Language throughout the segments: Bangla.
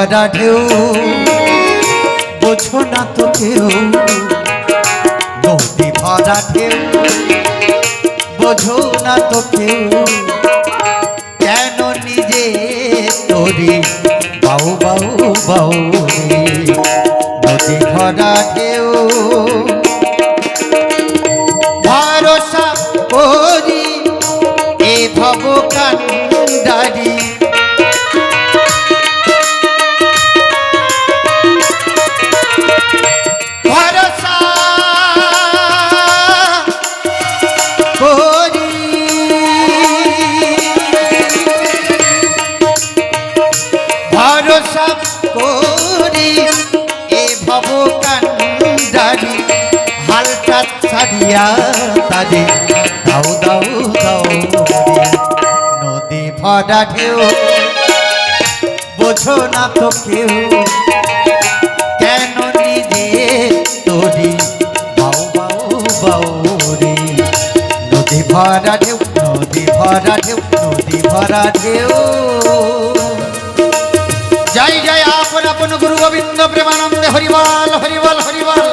ভরা ঢেউ বোঝো না তো কেউ। নদী ভরা ঢেউ বোঝো না তো কেউ। হালটা ছাড়িয়া তারে দাও দাও দাও নদী ভরা ঢেউ, বোঝো না তো কেউ, কেন নিজে তোরি? বাউ বাউ বাউ রে। নদী ভরা ঢেউ, নদী ভরা ঢেউ, নদী ভরা ঢেউ। জয় জয়, আপন আপন, গুরু গোবিন্দ প্রেমানন্দে হরিবল হরিবল হরিবল।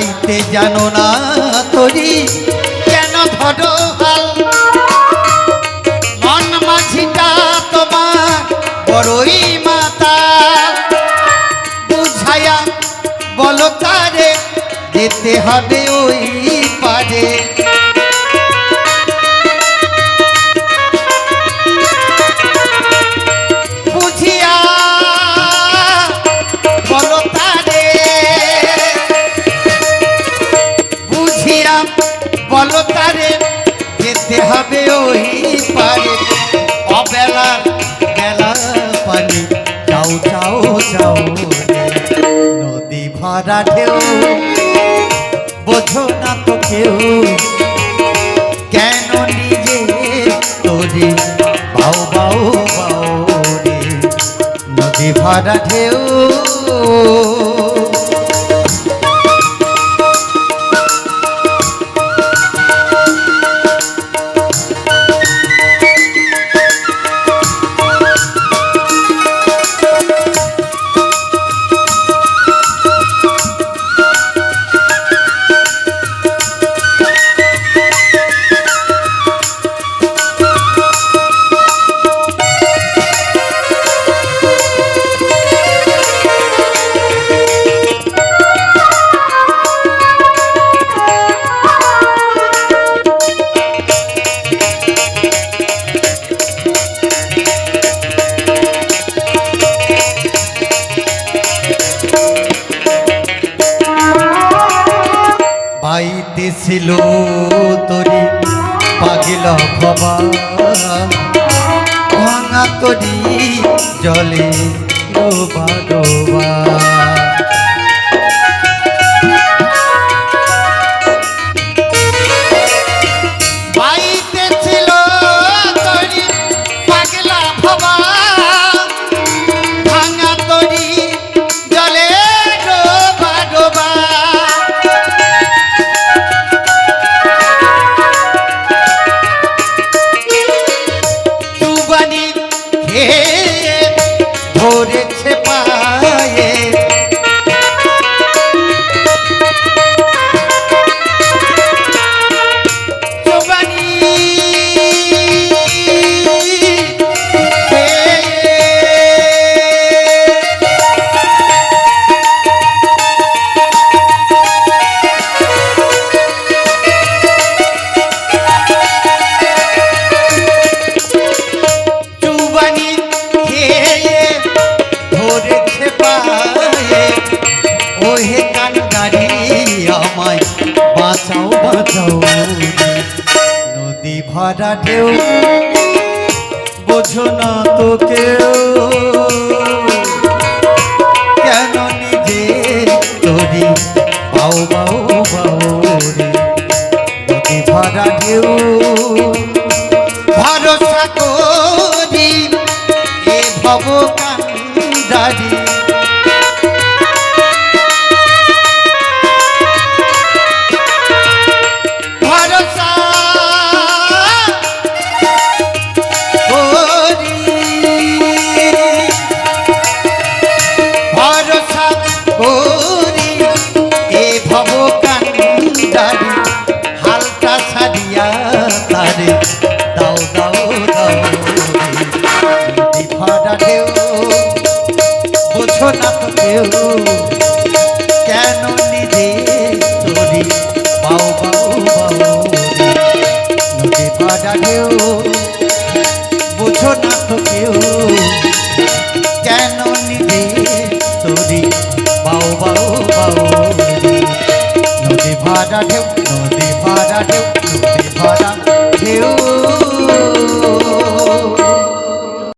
বাইতে জানো না তরি, কেন ধরো হাল মন মাঝিটা তোমার বড়ই মাতা। বুঝায়া বলো তারে যেতে হবে ওই পারে। ভরা ঢেউ। বোঝো না তো কেউ কেন নিজে তোরে? বাউ বাউ বাউ রে। নদী ভরা ঢেউ। পাইতেছিল তরি পাগিল ভবা। ভাঙা তরি জলে ডোবা। ভরা ঢেউ। বোঝো না তো কেউ। কেন নিজে তরি? পাও পাও পাও রে ভরা ঢেউ। কেউ কেন নিজে তোরে বাউ বাউ বাউ নদী ভাড়া কেউ বোঝো না তো কেউ। কেন নিজে তোরে বাউ বাউ বাউ নদী ভাড়া ঢেউ